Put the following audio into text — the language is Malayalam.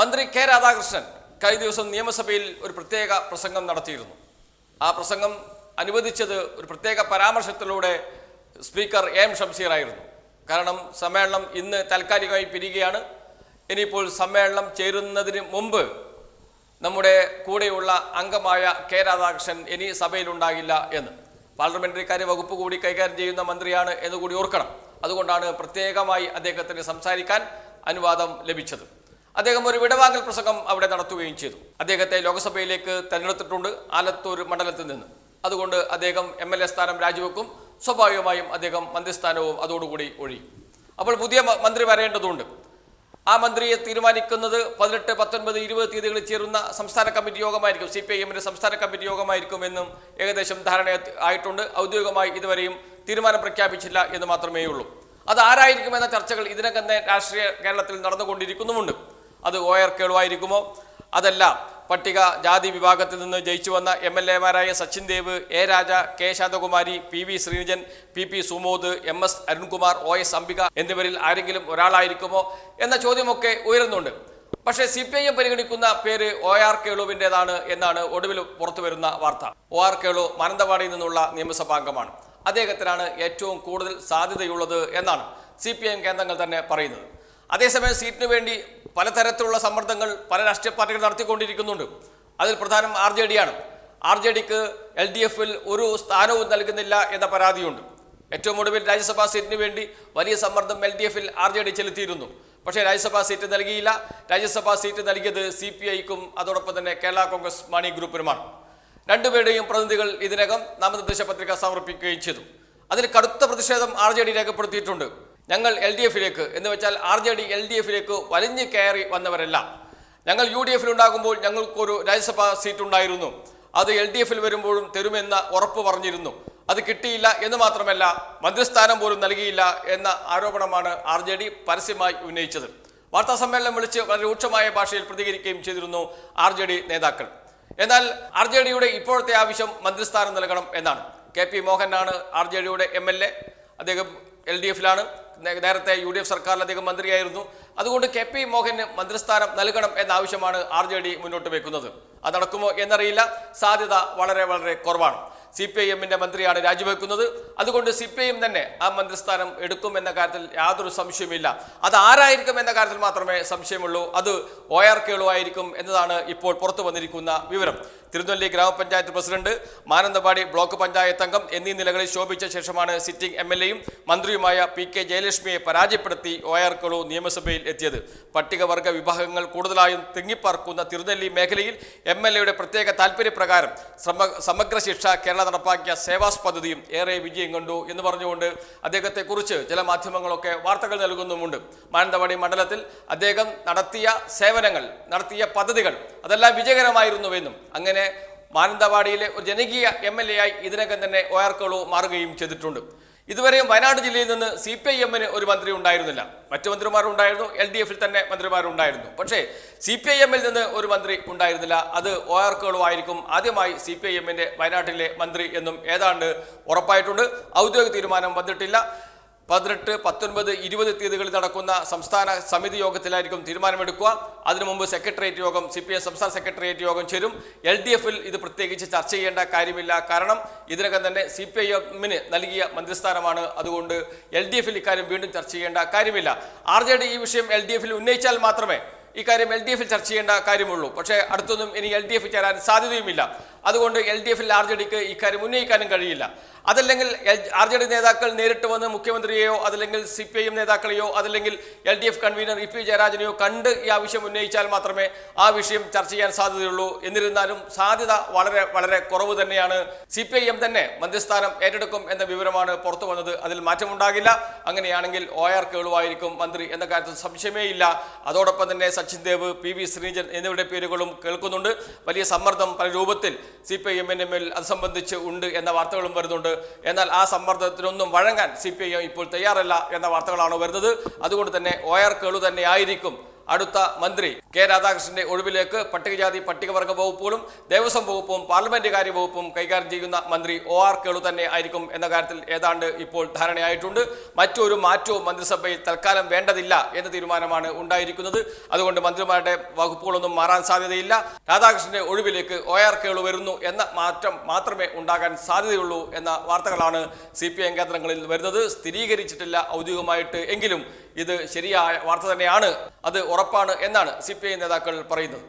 മന്ത്രി കെ രാധാകൃഷ്ണൻ കഴിഞ്ഞ ദിവസം നിയമസഭയിൽ ഒരു പ്രത്യേക പ്രസംഗം നടത്തിയിരുന്നു. ആ പ്രസംഗം അനുവദിച്ചത് ഒരു പ്രത്യേക പരാമർശത്തിലൂടെ സ്പീക്കർ എം എം ഷംസീറായിരുന്നു കാരണം സമ്മേളനം ഇന്ന് താൽക്കാലികമായി പിരിയുകയാണ്. ഇനിയിപ്പോൾ സമ്മേളനം ചേരുന്നതിന് മുമ്പ് നമ്മുടെ കൂടെയുള്ള അംഗമായ കെ രാധാകൃഷ്ണൻ ഇനി സഭയിലുണ്ടാകില്ല എന്ന്. പാർലമെന്ററി കാര്യ വകുപ്പ് കൂടി കൈകാര്യം ചെയ്യുന്ന മന്ത്രിയാണ് എന്ന് കൂടി ഓർക്കണം. അതുകൊണ്ടാണ് പ്രത്യേകമായി അദ്ദേഹത്തിന് സംസാരിക്കാൻ അനുവാദം ലഭിച്ചത്. അദ്ദേഹം ഒരു വിടവാങ്ങൽ പ്രസംഗം അവിടെ നടത്തുകയും ചെയ്തു. അദ്ദേഹത്തെ ലോക്സഭയിലേക്ക് തെരഞ്ഞെടുത്തിട്ടുണ്ട് ആലത്തൂർ മണ്ഡലത്തിൽ നിന്ന്. അതുകൊണ്ട് അദ്ദേഹം എം എൽ എ സ്ഥാനം രാജിവെക്കും. സ്വാഭാവികമായും അദ്ദേഹം മന്ത്രിസ്ഥാനവും അതോടുകൂടി ഒഴിയും അപ്പോൾ പുതിയ മന്ത്രി വരേണ്ടതുണ്ട്. ആ മന്ത്രിയെ തീരുമാനിക്കുന്നത് പതിനെട്ട് പത്തൊൻപത് ഇരുപത് തീയതികളിൽ ചേരുന്ന സംസ്ഥാന കമ്മിറ്റി യോഗമായിരിക്കും. സി പി ഐ എമ്മിന്റെ സംസ്ഥാന കമ്മിറ്റി യോഗമായിരിക്കും എന്നും ഏകദേശം ധാരണ ആയിട്ടുണ്ട്. ഔദ്യോഗികമായി ഇതുവരെയും തീരുമാനം പ്രഖ്യാപിച്ചില്ല എന്ന് മാത്രമേയുള്ളൂ. അത് ആരായിരിക്കുമെന്ന ചർച്ചകൾ ഇതിനകം തന്നെ രാഷ്ട്രീയ കേരളത്തിൽ നടന്നുകൊണ്ടിരിക്കുന്നുമുണ്ട്. അത് ഒ ആർ കേളുവായിരിക്കുമോ? അതല്ല പട്ടിക ജാതി വിഭാഗത്തിൽ നിന്ന് ജയിച്ചു വന്ന M L എമാരായ Sachin Dev A Raja K Santhakumari P V Sreenijan P P Sumod M S Arunkumar O S Ambika എന്നിവരിൽ ആരെങ്കിലും ഒരാളായിരിക്കുമോ എന്ന ചോദ്യമൊക്കെ ഉയരുന്നുണ്ട്. പക്ഷേ സി പി ഐ എം പരിഗണിക്കുന്ന പേര് ഒ ആർ കേളുവിന്റെതാണ് എന്നാണ് ഒടുവിൽ പുറത്തു വരുന്ന വാർത്ത. ഒ ആർ കേളു മാനന്തവാടിയിൽ നിന്നുള്ള നിയമസഭാംഗമാണ് അദ്ദേഹത്തിനാണ് ഏറ്റവും കൂടുതൽ സാധ്യതയുള്ളത് എന്നാണ് സി പി ഐ എം കേന്ദ്രങ്ങൾ തന്നെ പറയുന്നത്. അതേസമയം സീറ്റിന് വേണ്ടി പലതരത്തിലുള്ള സമ്മർദ്ദങ്ങൾ പല രാഷ്ട്രീയ പാർട്ടികൾ നടത്തിക്കൊണ്ടിരിക്കുന്നുണ്ട്. അതിൽ പ്രധാനം ആർ ജെ ഡി ആണ്. ആർ ജെ ഡിക്ക് എൽ ഡി എഫിൽ ഒരു സ്ഥാനവും നൽകുന്നില്ല എന്ന പരാതിയുണ്ട്. ഏറ്റവും ഒടുവിൽ രാജ്യസഭാ സീറ്റിന് വേണ്ടി വലിയ സമ്മർദ്ദം എൽ ഡി എഫിൽ ആർ ജെ ഡി ചെലുത്തിയിരുന്നു. പക്ഷേ രാജ്യസഭാ സീറ്റ് നൽകിയില്ല. രാജ്യസഭാ സീറ്റ് നൽകിയത് സി പി ഐക്കും അതോടൊപ്പം തന്നെ കേരള കോൺഗ്രസ് മണി ഗ്രൂപ്പിനുമാണ്. രണ്ടുപേരുടെയും പ്രതിനിധികൾ ഇതിനകം നാമനിർദ്ദേശ പത്രിക സമർപ്പിക്കുകയും ചെയ്തു. അതിൽ കടുത്ത പ്രതിഷേധം ആർ ജെ ഡി രേഖപ്പെടുത്തിയിട്ടുണ്ട്. ഞങ്ങൾ എൽ ഡി എഫിലേക്ക് എന്ന് വെച്ചാൽ R J D L D എഫിലേക്ക് വലിഞ്ഞു കയറി വന്നവരല്ല. ഞങ്ങൾ യു ഡി എഫിൽ ഉണ്ടാകുമ്പോൾ ഞങ്ങൾക്കൊരു രാജ്യസഭാ സീറ്റ് ഉണ്ടായിരുന്നു അത് എൽ ഡി എഫിൽ വരുമ്പോഴും തരുമെന്ന ഉറപ്പ് പറഞ്ഞിരുന്നു. അത് കിട്ടിയില്ല എന്ന് മാത്രമല്ല മന്ത്രിസ്ഥാനം പോലും നൽകിയില്ല എന്ന ആരോപണമാണ് ആർ ജെ ഡി പരസ്യമായി ഉന്നയിച്ചത്. വാർത്താ സമ്മേളനം വിളിച്ച് വളരെ രൂക്ഷമായ ഭാഷയിൽ പ്രതികരിക്കുകയും ചെയ്തിരുന്നു ആർ ജെ ഡി നേതാക്കൾ. എന്നാൽ ആർ ജെ ഡിയുടെ ഇപ്പോഴത്തെ ആവശ്യം മന്ത്രിസ്ഥാനം നൽകണം എന്നാണ്. കെ പി മോഹനാണ് ആർ ജെ ഡിയുടെ എം എൽ എ. അദ്ദേഹം എൽ ഡി എഫിലാണ് നേരത്തെ യു ഡി എഫ് സർക്കാരിൽ അദ്ദേഹം മന്ത്രിയായിരുന്നു. അതുകൊണ്ട് കെ പി മോഹന് മന്ത്രിസ്ഥാനം നൽകണം എന്ന ആവശ്യമാണ് ആർ ജെ ഡി മുന്നോട്ട് വെക്കുന്നത്. അത് നടക്കുമോ എന്നറിയില്ല. സാധ്യത വളരെ വളരെ കുറവാണ്. സി പി ഐ എമ്മിന്റെ മന്ത്രിയാണ് രാജിവെക്കുന്നത്. അതുകൊണ്ട് സി പി ഐ എം തന്നെ ആ മന്ത്രിസ്ഥാനം എടുക്കും എന്ന കാര്യത്തിൽ യാതൊരു സംശയമില്ല അത് ആരായിരിക്കും എന്ന കാര്യത്തിൽ മാത്രമേ സംശയമുള്ളൂ. അത് ഒ ആർ കേളു ആയിരിക്കും എന്നതാണ് ഇപ്പോൾ പുറത്തു വന്നിരിക്കുന്ന വിവരം. തിരുനെല്ലി ഗ്രാമപഞ്ചായത്ത് പ്രസിഡന്റ് മാനന്തവാടി ബ്ലോക്ക് പഞ്ചായത്ത് അംഗം എന്നീ നിലകളിൽ ശോഭിച്ച ശേഷമാണ് സിറ്റിംഗ് എം എൽ എയും മന്ത്രിയുമായ പി കെ ജയലക്ഷ്മിയെ പരാജയപ്പെടുത്തി ഒ ആർ കളു നിയമസഭയിൽ എത്തിയത്. പട്ടികവർഗ വിഭാഗങ്ങൾ കൂടുതലായും തിങ്ങിപ്പാർക്കുന്ന തിരുനെല്ലി മേഖലയിൽ എം എൽ എയുടെ പ്രത്യേക താൽപര്യപ്രകാരം സമഗ്ര ശിക്ഷ കേരള നടപ്പാക്കിയ സേവാസ് പദ്ധതിയും ഏറെ വിജയം കണ്ടു എന്ന് പറഞ്ഞുകൊണ്ട് അദ്ദേഹത്തെക്കുറിച്ച് ചില മാധ്യമങ്ങളൊക്കെ വാർത്തകൾ നൽകുന്നുമുണ്ട്. മാനന്തവാടി മണ്ഡലത്തിൽ അദ്ദേഹം നടത്തിയ സേവനങ്ങൾ നടത്തിയ പദ്ധതികൾ അതെല്ലാം വിജയകരമായിരുന്നുവെന്നും അങ്ങനെ മാനന്തവാടിയിലെ ഒരു ജനകീയ എം എൽ എ ആയി ഇതിനകം തന്നെ ഒ ആർ കേളു മാറുകയും ചെയ്തിട്ടുണ്ട്. ഇതുവരെയും വയനാട് ജില്ലയിൽ നിന്ന് സി പി ഐ എമ്മിന് ഒരു മന്ത്രി ഉണ്ടായിരുന്നില്ല. മറ്റു മന്ത്രിമാരുണ്ടായിരുന്നു എൽ ഡി എഫിൽ തന്നെ മന്ത്രിമാരുണ്ടായിരുന്നു പക്ഷേ സി പി ഐ എമ്മിൽ നിന്ന് ഒരു മന്ത്രി ഉണ്ടായിരുന്നില്ല. അത് ഒ ആർ ആദ്യമായി സി പി ഐ എമ്മിന്റെ വയനാട്ടിലെ മന്ത്രി എന്നും ഏതാണ്ട് ഉറപ്പായിട്ടുണ്ട്. ഔദ്യോഗിക തീരുമാനം വന്നിട്ടില്ല. പതിനെട്ട് പത്തൊൻപത് ഇരുപത് തീയതികളിൽ നടക്കുന്ന സംസ്ഥാന സമിതി യോഗത്തിലായിരിക്കും തീരുമാനമെടുക്കുക. അതിനു മുമ്പ് സെക്രട്ടേറിയറ്റ് യോഗം സി പി എം സംസ്ഥാന സെക്രട്ടേറിയറ്റ് യോഗം ചേരും. എൽ ഡി എഫിൽ ഇത് പ്രത്യേകിച്ച് ചർച്ച ചെയ്യേണ്ട കാര്യമില്ല. കാരണം ഇതിനകം തന്നെ സി പി ഐ എമ്മിന് നൽകിയ മന്ത്രിസ്ഥാനമാണ്. അതുകൊണ്ട് എൽ ഡി എഫിൽ ഇക്കാര്യം വീണ്ടും ചർച്ച ചെയ്യേണ്ട കാര്യമില്ല. ആർ ജെ ഡി ഈ വിഷയം എൽ ഡി എഫിൽ ഉന്നയിച്ചാൽ മാത്രമേ ഇക്കാര്യം എൽ ഡി എഫിൽ ചർച്ച ചെയ്യേണ്ട കാര്യമുള്ളൂ. പക്ഷേ അടുത്തൊന്നും ഇനി എൽ ഡി എഫ് ചേരാൻ സാധ്യതയുമില്ല. അതുകൊണ്ട് എൽ ഡി എഫിൽ ആർ ജെ ഡിക്ക് ഇക്കാര്യം ഉന്നയിക്കാനും കഴിയില്ല. അതല്ലെങ്കിൽ ആർ ജെ ഡി നേതാക്കൾ നേരിട്ട് വന്ന് മുഖ്യമന്ത്രിയെയോ അതല്ലെങ്കിൽ സി പി ഐ എം നേതാക്കളെയോ അതല്ലെങ്കിൽ L D F convener E P ജയരാജനെയോ കണ്ട് ഈ ആവശ്യം ഉന്നയിച്ചാൽ മാത്രമേ ആ വിഷയം ചർച്ച ചെയ്യാൻ സാധ്യതയുള്ളൂ. എന്നിരുന്നാലും സാധ്യത വളരെ വളരെ കുറവ് തന്നെയാണ്. സി പി ഐ എം തന്നെ മന്ത്രിസ്ഥാനം ഏറ്റെടുക്കും എന്ന വിവരമാണ് പുറത്തു വന്നത്. അതിൽ മാറ്റമുണ്ടാകില്ല. അങ്ങനെയാണെങ്കിൽ ഒ ആർ കേളുവായിരിക്കും മന്ത്രി എന്ന കാര്യത്തിൽ സംശയമേ ഇല്ല. അതോടൊപ്പം തന്നെ സച്ചിൻ ദേവ് പി വി ശ്രീജൻ എന്നിവരുടെ പേരുകളും കേൾക്കുന്നുണ്ട്. വലിയ സമ്മർദ്ദം പല രൂപത്തിൽ സി പി ഐ എമ്മിന്റെ മേൽ അത് സംബന്ധിച്ച് ഉണ്ട് എന്ന വാർത്തകളും വരുന്നുണ്ട്. എന്നാൽ ആ സമ്മർദ്ദത്തിനൊന്നും വഴങ്ങാൻ സി പി ഐ എം ഇപ്പോൾ തയ്യാറല്ല എന്ന വാർത്തകളാണ് വരുന്നത്. അതുകൊണ്ട് തന്നെ ഒയർ കേളു തന്നെ ആയിരിക്കും അടുത്ത മന്ത്രി കെ രാധാകൃഷ്ണന്റെ ഒഴിവിലേക്ക് പട്ടികജാതി പട്ടികവർഗ വകുപ്പുകളും ദേവസ്വം വകുപ്പും പാർലമെന്റ് കാര്യ വകുപ്പും കൈകാര്യം ചെയ്യുന്ന മന്ത്രി ഒ ആർ കേളു തന്നെ ആയിരിക്കും എന്ന കാര്യത്തിൽ ഏതാണ്ട് ഇപ്പോൾ ധാരണയായിട്ടുണ്ട്. മറ്റൊരു മാറ്റവും മന്ത്രിസഭയിൽ തൽക്കാലം വേണ്ടതില്ല എന്ന തീരുമാനമാണ് ഉണ്ടായിരിക്കുന്നത്. അതുകൊണ്ട് മന്ത്രിമാരുടെ വകുപ്പുകളൊന്നും മാറാൻ സാധ്യതയില്ല. രാധാകൃഷ്ണന്റെ ഒഴിവിലേക്ക് ഒ ആർ കേളു വരുന്നു എന്ന മാറ്റം മാത്രമേ ഉണ്ടാകാൻ സാധ്യതയുള്ളൂ എന്ന വാർത്തകളാണ് സി പി എം കേന്ദ്രങ്ങളിൽ വരുന്നത്. സ്ഥിരീകരിച്ചിട്ടില്ല ഔദ്യോഗികമായിട്ട് എങ്കിലും ഇത് ശരിയായ വാർത്ത തന്നെയാണ്. അത് ഉറപ്പാണ് എന്നാണ് സി നേതാക്കൾ പറയുന്നത്.